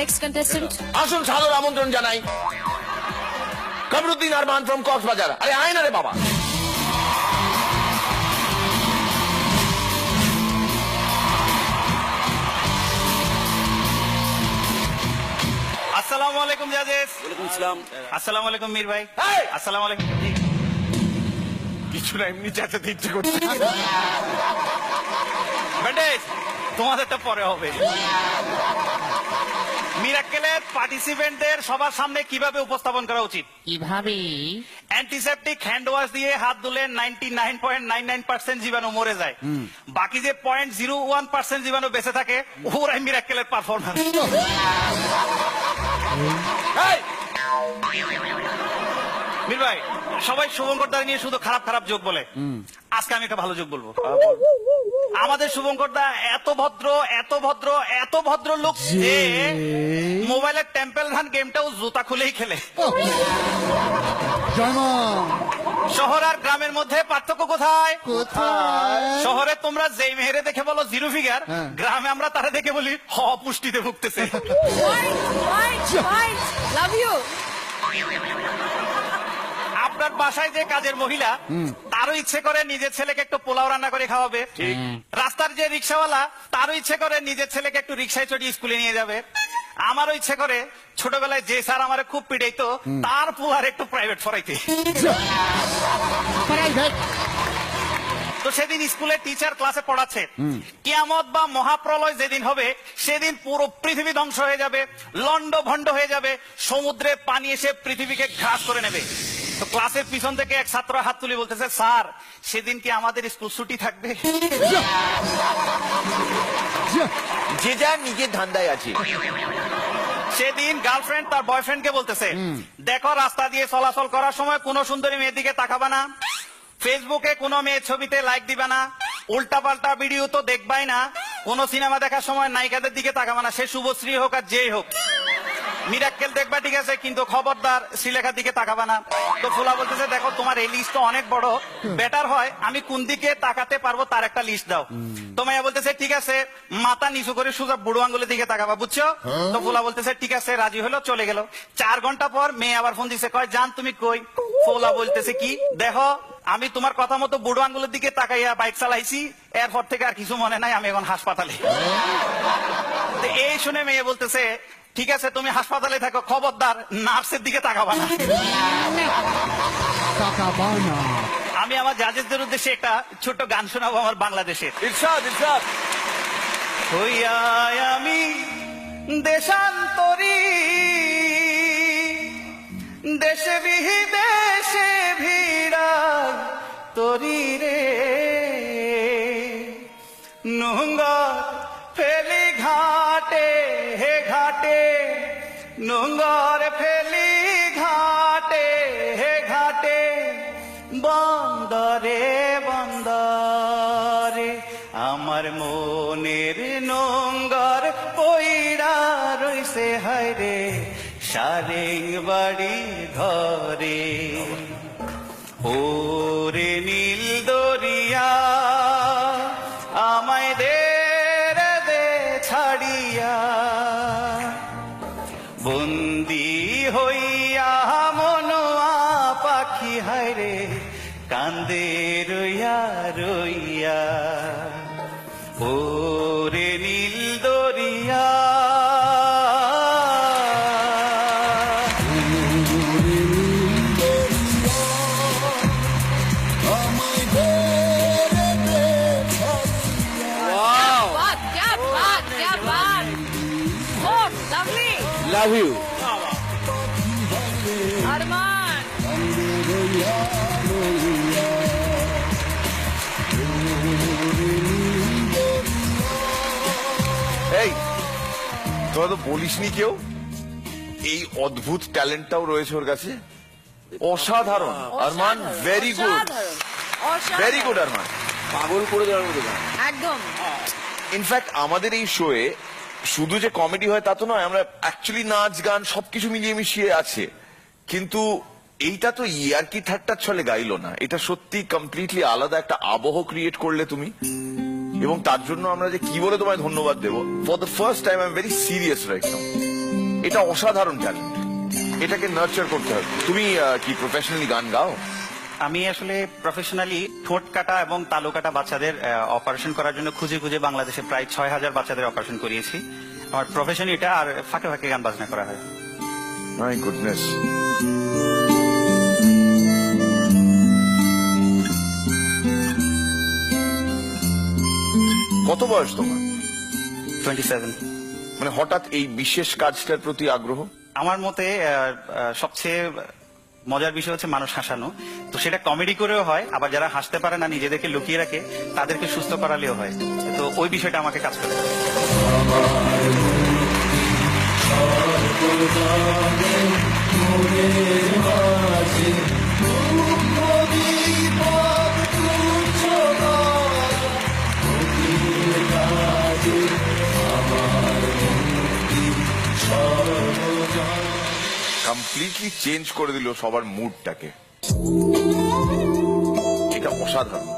Next contestant আসুন সাদর আমন্ত্রণ জানাই। কামরুদ্দিন আরমান ফ্রম কক্সবাজার। আরে আয় না রে বাবা। আসসালামু আলাইকুম জাজেস। ইসলাম আসসালামু আলাইকুম মীর ভাই। এই! আসসালামু আলাইকুম কিছু না এমনি চেঁচাতে ইচ্ছে করছে। ব্যান্ডেজ তোমাদেরটা পরে হবে। মিরাক্কেলের পার্টিসিপেন্টদের সবার সামনে কীভাবে উপস্থাপন করা উচিত? কীভাবে? অ্যান্টিসেপটিক হ্যান্ড ওয়াশ দিয়ে হাত ধুলে ninety nine point nine nine percent জীবাণু মরে যায়। বাকি যে পয়েন্ট জিরো ওয়ান পার্সেন্ট জীবাণু বেঁচে থাকে ওরাই মিরাক্কেলের পারফরমেন্স এই, মীর ভাই সবাই শুভঙ্কর নিয়ে শুধু খারাপ খারাপ যোগ বলে। আজকে আমি একটা ভালো যোগ বলব। আমাদের শুভঙ্কর দা এত ভদ্র এত ভদ্র এত ভদ্র লোক যে মোবাইলের টেম্পল ধান গেমটাও জুতা খুলেই খেলে। শহর আর গ্রামের মধ্যে পার্থক্য কোথায়? শহরে তোমরা যেই মেহেরে দেখে বলো জিরো ফিগার হ্যাঁ। গ্রামে আমরা তারা দেখে বলি হ পুষ্টিতে ভুগতেছে। লাভ ইউ আপনার বাসায় যে কাজের মহিলা তারও ইচ্ছে করে নিজের ছেলেকে একটু পোলাও রান্না করে খাওয়াবে। রাস্তার যে রিক্সাওয়ালা তারও ইচ্ছে করে নিজের ছেলেকে একটু রিক্সায় চড়িয়ে স্কুলে নিয়ে যাবে। আমারও ইচ্ছে করে ছোটবেলায় যে স্যার আমার খুব পিটাইতো তার পুয়ার একটু প্রাইভেট ফরাইতে তো সেদিন স্কুলে টিচার ক্লাসে পড়াচ্ছে। কিয়ামত বা মহাপ্রলয় যেদিন হবে সেদিন পুরো পৃথিবী ধ্বংস হয়ে যাবে লন্ড ভন্ড হয়ে যাবে সমুদ্রে পানি এসে পৃথিবীকে ঘাস করে নেবে। তো ক্লাসের পিছন থেকে এক ছাত্র হাত তুলে বলতেছে স্যার সেদিন কি আমাদের স্কুল ছুটি থাকবে? যে যার নিজের ধান্দায় আছে। সেদিন গার্লফ্রেন্ড তার বয়ফ্রেন্ডকে বলতেছে দেখো রাস্তা দিয়ে চলাচল করার সময় কোনো সুন্দরী মেয়ের দিকে তাকাবা না। ফেসবুকে কোনো মেয়ের ছবিতে লাইক দিবা না। উল্টা পাল্টা ভিডিও তো দেখবাই না। কোনো সিনেমা দেখার সময় নায়িকাদের দিকে তাকাবা না। সে শুভশ্রী হোক আর যেই হোক। মিরাক্কেল দেখবা ঠিক আছে কিন্তু খবরদার শ্রীলেখার দিকে তাকাবা না। তো ফুলা বলতেছে দেখো তোমার এই লিস্ট অনেক বড়। বেটার হয় আমি কোন দিকে তাকাতে পারব তার একটা লিস্ট দাও। তো মাইয়া বলতেছে ঠিক আছে মাথা নিচু করে সোজা বুড়ো আঙ্গুলের দিকে তাকাবা বুঝছ? তো ফুলা বলতেছে ঠিক আছে রাজি হলো চলে গেল। চার ঘণ্টা পর মেয়ে আবার ফোন দিছে কয় জান তুমি কই? ফোলা বলতেছে কি? দেখো আমি তোমার কথা মতো বুড়ো আঙ্গুলের দিকে তাকাইয়া বাইক চালাইছি এরপর থেকে আর কিছু মনে নাই আমি এখন হাসপাতালে। তো এই শুনে মেয়ে বলতেছে ঠিক আছে তুমি হাসপাতালে থাকো খবরদার নার্সের দিকে তাকাবা না। তাকাবা না আমি আমার জাজেসদের উদ্দেশ্যে একটা ছোট গান শোনাবো আমার বাংলাদেশের। ইরশাদ ইরশাদ। হইয়া আমি দেশান্তরী নোংর ফেলি ঘাটে, হে ঘাটে, বন্দরে বন্দরে। আমার মনের নোংর পইড়া রইছে হায়রে সারেং বাড়ি ঘরে। ওরে বন্দি হইয়া মনোয়া পাখি হারে কান্দে রইয়া রইয়া ওরে নীল দরিয়া Lovely! লাভ ইউ আরমান এই তোরা তো বলিসনি কেউ? এই অদ্ভুত ট্যালেন্টটাও রয়েছে ওর কাছে। অসাধারণ। Arman very good. Very good Arman পাগল করে দেওয়ার মতো একদম। ইনফ্যাক্ট আমাদের এই শোয়ে শুধু যে কমেডি হয় তা তো নয়, আমরা অ্যাকচুয়ালি নাচ, গান সবকিছু মিলিয়ে মিশিয়ে আছে। কিন্তু এইটা তো ইয়ার্কি ঠাট্টার ছলে গাইলো না। এটা সত্যি কমপ্লিটলি আলাদা একটা আবহ ক্রিয়েট করলে তুমি। এবং তার জন্য আমরা যে কি বলে তোমায় ধন্যবাদ দেব for the first time I am very serious right now এটা অসাধারণ ট্যালেন্ট এটাকে নার্চার করতে হবে। তুমি কি প্রফেশনালি গান গাও? আমি আসলে প্রফেশনালি ঠোঁট কাটা এবং তালু কাটা বাচ্চাদের অপারেশন করার জন্য খুঁজে খুঁজে বাংলাদেশে প্রায় ছয় হাজার বাচ্চাদের অপারেশন করিয়েছি। আমার প্রফেশন এটা আর ফাঁকে ফাঁকে গান বাজনা করা হয়। মাই গুডনেস কত বয়স তোমার? টোয়েন্টি সেভেন মানে হঠাৎ এই বিশেষ কাজটার প্রতি আগ্রহ? আমার মতে সবচেয়ে মজার বিষয় হচ্ছে মানুষ হাসানো। তো সেটা কমেডি করেও হয়, আবার যারা হাসতে পারে না, নিজেদেরকে লুকিয়ে রাখে, তাদেরকে সুস্থ করালেও হয়। তো ওই বিষয়টা আমাকে কাজ করে কমপ্লিটলি চেঞ্জ করে দিল সবার মুডটাকে এটা অসাধারণ।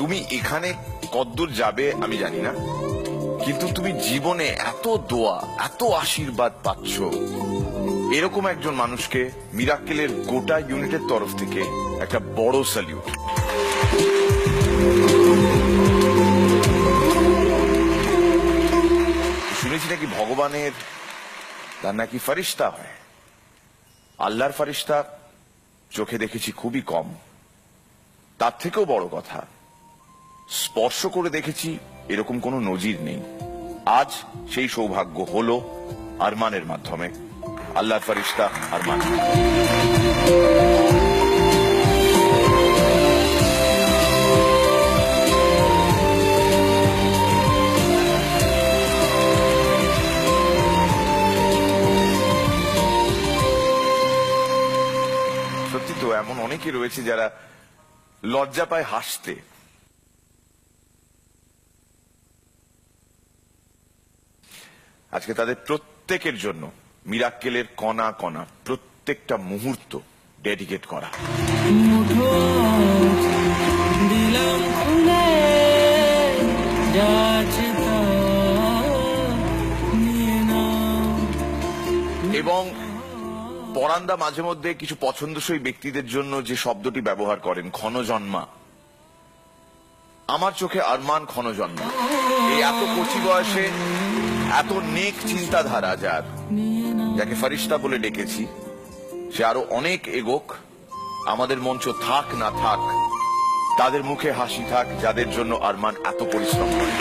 তুমি এখানে কদ্দূর যাবে, আমি জানি না। কিন্তু তুমি জীবনে এত দোয়া, এত আশীর্বাদ পাচ্ছ। এরকম একজন মানুষকে মিরাক্কেলের গোটা ইউনিটের তরফ থেকে একটা বড় স্যালিউট শুনেছি নাকি ভগবানের তার নাকি ফারিস্তা হয়? আল্লাহর ফারিস্তা, চোখে দেখেছি খুবই কম। তার থেকেও বড় কথা, স্পর্শ করে দেখেছি এরকম কোনো নজির নেই। আজ সেই সৌভাগ্য হল আরমানের মাধ্যমে। আল্লাহর ফারিস্তা আরমান। অনেকে রয়েছে যারা লজ্জা পায় হাসতে। আজকে তাদের প্রত্যেকের জন্য মিরাক্কেলের কণা কণা প্রত্যেকটা মুহূর্ত ডেডিকেট করা। এবং পরান্দা মাঝে মধ্যে কিছু পছন্দসই ব্যক্তিদের জন্য যে শব্দটি ব্যবহার করেন, ক্ষণজন্মা। আমার চোখে আরমান ক্ষণজন্মা। এই এত কচি বয়সে এত নেক চিন্তাধারা যার, যাকে ফারিস্তা বলে ডেকেছি, সে আরও অনেক এগোক, আমাদের মঞ্চ থাক না থাক, তাদের মুখে হাসি থাক, যাদের জন্য আরমান এত পরিশ্রম করে।